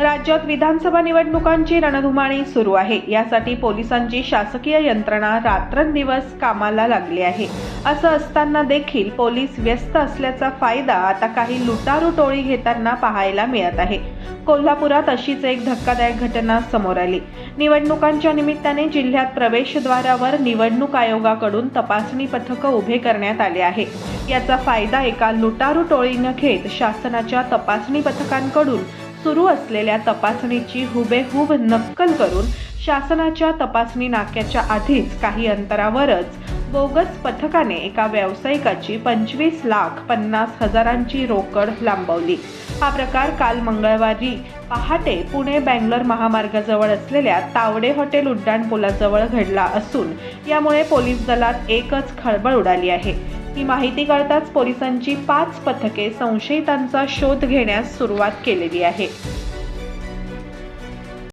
राज्यात विधानसभा निवडणुकांची रणधुमाळी सुरू आहे. यासाठी पोलिसांची शासकीय यंत्रणा रात्रंदिवस कामाला लागली आहे. असं असताना देखील पोलीस व्यस्त असल्याचा फायदा आता काही लुटारू टोळी घेताना पाहायला मिळत आहे. कोल्हापुरात अशीच एक धक्कादायक घटना समोर आली. निवडणुकांच्या निमित्ताने जिल्ह्यात प्रवेशद्वारावर निवडणूक आयोगाकडून तपासणी पथकं उभे करण्यात आले आहे. याचा फायदा एका लुटारू टोळीनं घेत शासनाच्या तपासणी पथकांकडून सुरू असलेल्या तपासणीची हुबेहूब नक्कल करून शासनाच्या तपासणी नाक्याच्या आधीच काही अंतरावरच बोगस पथकाने एका व्यावसायिकाची पंचवीस लाख पन्नास हजारांची रोकड लांबवली. हा प्रकार काल मंगळवारी पहाटे पुणे बँगलोर महामार्गाजवळ असलेल्या तावडे हॉटेल उड्डाणपुलाजवळ घडला असून यामुळे पोलीस दलात एकच खळबळ उडाली आहे. ही माहिती कळताच पोलिसांची पाच पथके संशयितांचा शोध घेण्यास सुरुवात केलेली आहे.